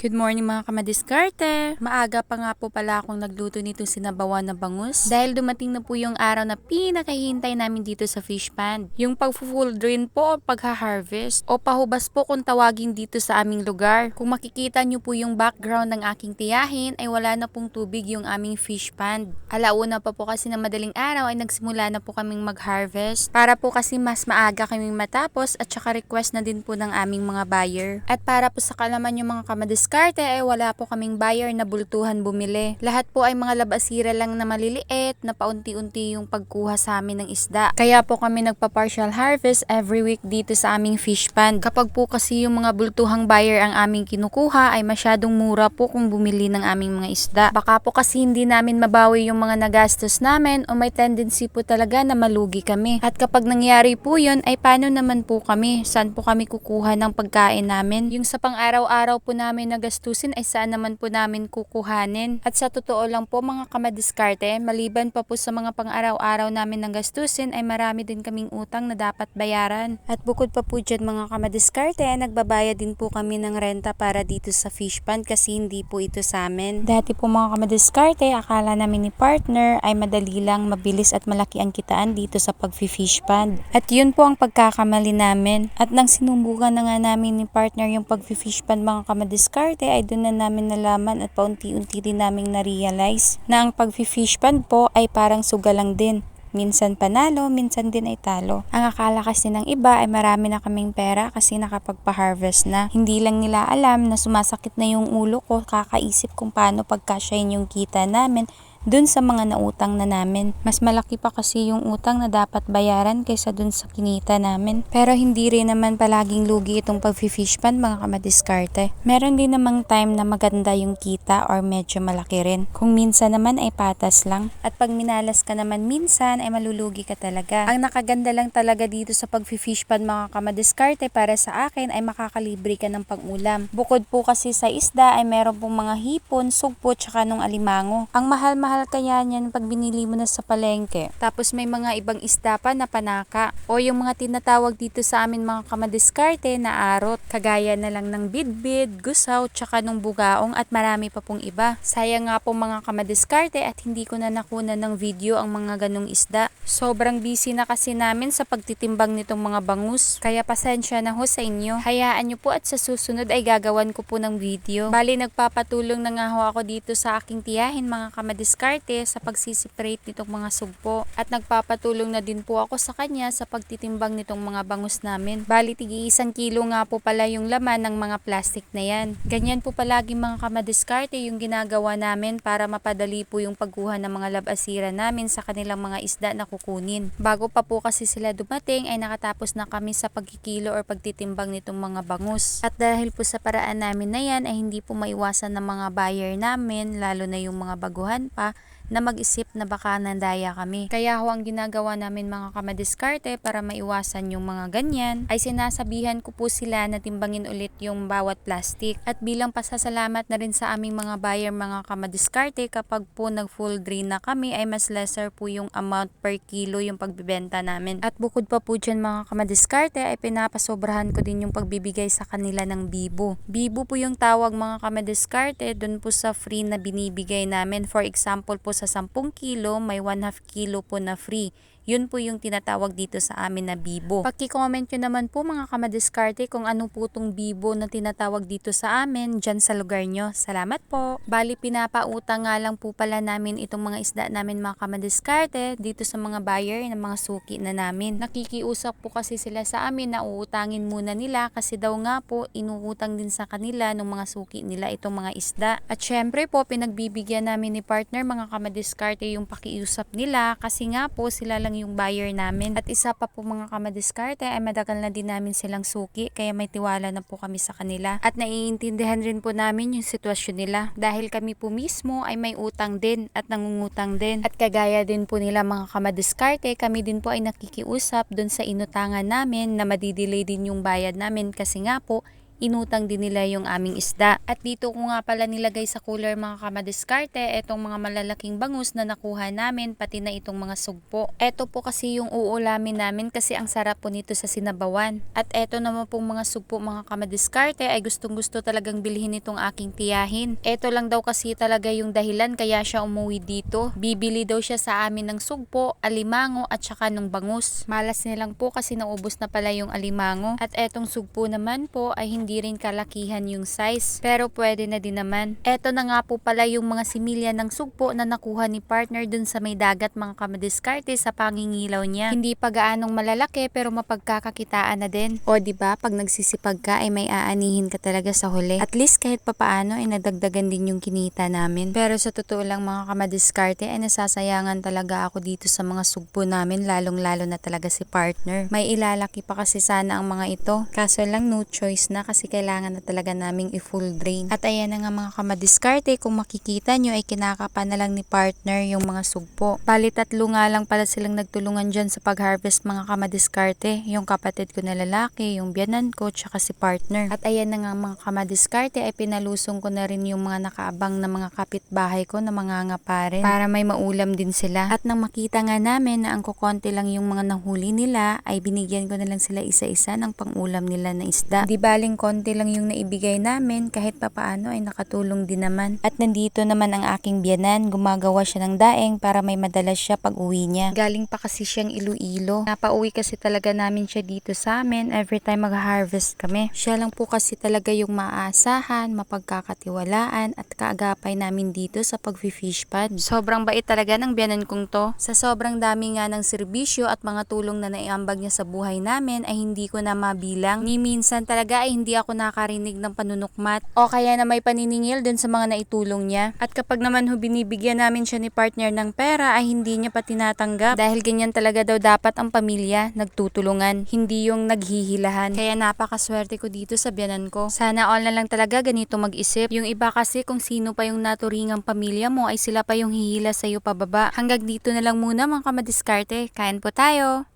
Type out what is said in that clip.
Good morning mga kamadiskarte! Maaga pa nga po pala akong nagluto nito sinabawan na bangus dahil dumating na po yung araw na pinakahihintay namin dito sa fish pond. Yung pag-full drain po o pagha-harvest o pahubas po kung tawagin dito sa aming lugar. Kung makikita nyo po yung background ng aking tiyahin ay wala na pong tubig yung aming fish pond. Alauna pa po kasi na madaling araw ay nagsimula na po kaming mag-harvest para po kasi mas maaga kaming matapos at saka request na din po ng aming mga buyer. At para po sa kalaman yung mga kamadiskarte diskarte ay wala po kaming buyer na bultuhan bumili. Lahat po ay mga labasira lang na maliliit na paunti-unti yung pagkuha sa amin ng isda. Kaya po kami nagpa-partial harvest every week dito sa aming fish pond. Kapag po kasi yung mga bultuhang buyer ang aming kinukuha ay masyadong mura po kung bumili ng aming mga isda. Baka po kasi hindi namin mabawi yung mga nagastos namin o may tendency po talaga na malugi kami. At kapag nangyari po yun ay paano naman po kami? Saan po kami kukuha ng pagkain namin? Yung sa pang-araw-araw po namin gastusin ay saan naman po namin kukuhanin. At sa totoo lang po mga kamadiskarte, maliban pa po sa mga pang-araw-araw namin ng gastusin ay marami din kaming utang na dapat bayaran. At bukod pa po dyan mga kamadiskarte, nagbabayad din po kami ng renta para dito sa fish pond kasi hindi po ito sa amin. Dati po mga kamadiskarte, akala namin ni partner ay madali lang, mabilis at malaki ang kitaan dito sa pag-fish pond. At yun po ang pagkakamali namin. At nang sinubukan na nga namin ni partner yung pag-fish pond mga kamadiskarte, diskarte ay doon na namin nalaman at paunti-unti din namin na-realize na ang pag-fish pond po ay parang suga lang din. Minsan panalo, minsan din ay talo. Ang akala kasi ng iba ay marami na kaming pera kasi nakapagpa-harvest na. Hindi lang nila alam na sumasakit na yung ulo ko kakaisip kung paano pagkasyahin yung kita namin dun sa mga nautang na namin. Mas malaki pa kasi yung utang na dapat bayaran kaysa dun sa kinita namin. Pero hindi rin naman palaging lugi itong pag-fish pan mga kamadiskarte. Meron din namang time na maganda yung kita or medyo malaki rin. Kung minsan naman ay patas lang. At pag minalas ka naman minsan ay malulugi ka talaga. Ang nakaganda lang talaga dito sa pag-fish pan mga kamadiskarte para sa akin ay makakalibre ka ng pag-ulam. Bukod po kasi sa isda ay meron pong mga hipon, sugpo, tsaka nung alimango. Ang mahal-mahal mahal kaya niyan pag binili mo na sa palengke. Tapos may mga ibang isda pa na panaka. O yung mga tinatawag dito sa amin mga kamadiskarte na arot. Kagaya na lang ng bidbid, gusaw, tsaka nung bugaong at marami pa pong iba. Sayang nga po mga kamadiskarte at hindi ko na nakuna ng video ang mga ganong isda. Sobrang busy na kasi namin sa pagtitimbang nitong mga bangus. Kaya pasensya na ho sa inyo. Hayaan nyo po at sa susunod ay gagawan ko po ng video. Bali nagpapatulong na nga ho ako dito sa aking tiyahin mga kamadiskarte diskarte sa pagsisiprate nitong mga sugpo at nagpapatulong na din po ako sa kanya sa pagtitimbang nitong mga bangus namin. Bali tigi isang kilo nga po pala yung laman ng mga plastic na yan. Ganyan po palagi mga kamadiskarte yung ginagawa namin para mapadali po yung pagkuha ng mga labasira namin sa kanilang mga isda na kukunin. Bago pa po kasi sila dumating ay nakatapos na kami sa pagkikilo or pagtitimbang nitong mga bangus. At dahil po sa paraan namin na yan ay hindi po maiwasan ng mga buyer namin lalo na yung mga baguhan pa na mag-isip na baka nandaya kami. Kaya ho ang ginagawa namin mga kamadiskarte para maiwasan yung mga ganyan ay sinasabihan ko po sila na timbangin ulit yung bawat plastic. At bilang pasasalamat na rin sa aming mga buyer mga kamadiskarte kapag po nag full drain na kami ay mas lesser po yung amount per kilo yung pagbibenta namin. At bukod pa po dyan mga kamadiskarte ay pinapasobrahan ko din yung pagbibigay sa kanila ng bibo. Bibo po yung tawag mga kamadiskarte dun po sa free na binibigay namin. For example po sa 10 kilo, may 1 half kilo po na free. Yun po yung tinatawag dito sa amin na bibo. Paki-comment nyo naman po mga kamadiskarte kung ano po tong bibo na tinatawag dito sa amin dyan sa lugar nyo. Salamat po. Bali pinapautang nga lang po pala namin itong mga isda namin mga kamadiskarte dito sa mga buyer ng mga suki na namin. Nakikiusap po kasi sila sa amin na uutangin muna nila kasi daw nga po inuutang din sa kanila ng mga suki nila itong mga isda. At syempre po pinagbibigyan namin ni partner mga kamadiskarte yung pakiusap nila kasi nga po sila lang yung buyer namin. At isa pa po mga kamadiskarte ay madagal na din namin silang suki kaya may tiwala na po kami sa kanila. At naiintindihan rin po namin yung sitwasyon nila dahil kami po mismo ay may utang din at nangungutang din. At kagaya din po nila mga kamadiskarte, kami din po ay nakikiusap dun sa inutangan namin na madidelay din yung bayad namin kasi nga po inutang din nila yung aming isda. At dito ko nga pala nilagay sa cooler mga kamadiskarte, etong mga malalaking bangus na nakuha namin, pati na itong mga sugpo. Eto po kasi yung uulamin namin kasi ang sarap po nito sa sinabawan. At eto naman pong mga sugpo mga kamadiskarte ay gustong gusto talagang bilhin itong aking tiyahin. Eto lang daw kasi talaga yung dahilan kaya siya umuwi dito. Bibili daw siya sa amin ng sugpo, alimango at saka ng bangus. Malas nilang po kasi naubos na pala yung alimango. At etong sugpo naman po ay hindi rin kalakihan yung size. Pero pwede na din naman. Eto na nga po pala yung mga similya ng sugpo na nakuha ni partner dun sa may dagat mga kamadiskarte sa pangingilaw niya. Hindi pa gaanong malalaki pero mapagkakakitaan na din. O ba pag nagsisipag ka ay may aanihin ka talaga sa huli. At least kahit papaano ay nadagdagan din yung kinita namin. Pero sa totoo lang mga kamadiskarte ay nasasayangan talaga ako dito sa mga sugpo namin lalong lalo na talaga si partner. May ilalaki pa kasi sana ang mga ito. Kaso lang no choice na kasi kailangan na talaga naming i-full drain. At ayan na nga mga kamadiskarte kung makikita nyo ay kinakapa na lang ni partner yung mga sugpo. Bali tatlo nga lang pala silang nagtulungan dyan sa pag-harvest mga kamadiskarte. Yung kapatid ko na lalaki, yung biyanan ko, tsaka si partner. At ayan na nga mga kamadiskarte ay pinalusong ko na rin yung mga nakaabang na mga kapitbahay ko na mga ngaparin para may maulam din sila. At nang makita nga namin na ang kukonti lang yung mga nahuli nila ay binigyan ko na lang sila isa-isa ng pangulam nila na isda. Di baling konti lang yung naibigay namin kahit papaano ay nakatulong din naman. At nandito naman ang aking biyanan, gumagawa siya ng daeng para may madala siya pag uwi niya. Galing pa kasi siyang Iloilo. Napauwi kasi talaga namin siya dito sa amin every time mag-harvest kami. Siya lang po kasi talaga yung maaasahan, mapagkakatiwalaan at kaagapay namin dito sa pag-fish pad. Sobrang bait talaga ng biyanan kong to. Sa sobrang dami nga ng serbisyo at mga tulong na naiambag niya sa buhay namin ay hindi ko na mabilang. Ni minsan talaga ay hindi ako nakarinig ng panunukmat o kaya na may paniningil dun sa mga naitulong niya. At kapag naman ho binibigyan namin siya ni partner ng pera ay hindi niya pa tinatanggap dahil ganyan talaga daw dapat ang pamilya, nagtutulungan, hindi yung naghihilahan. Kaya napakaswerte ko dito sa biyanan ko. Sana all na lang talaga ganito mag-isip. Yung iba kasi kung sino pa yung naturingang pamilya mo ay sila pa yung hihila sa'yo pababa. Hanggang dito na lang muna mga kamadiskarte. Kain po tayo!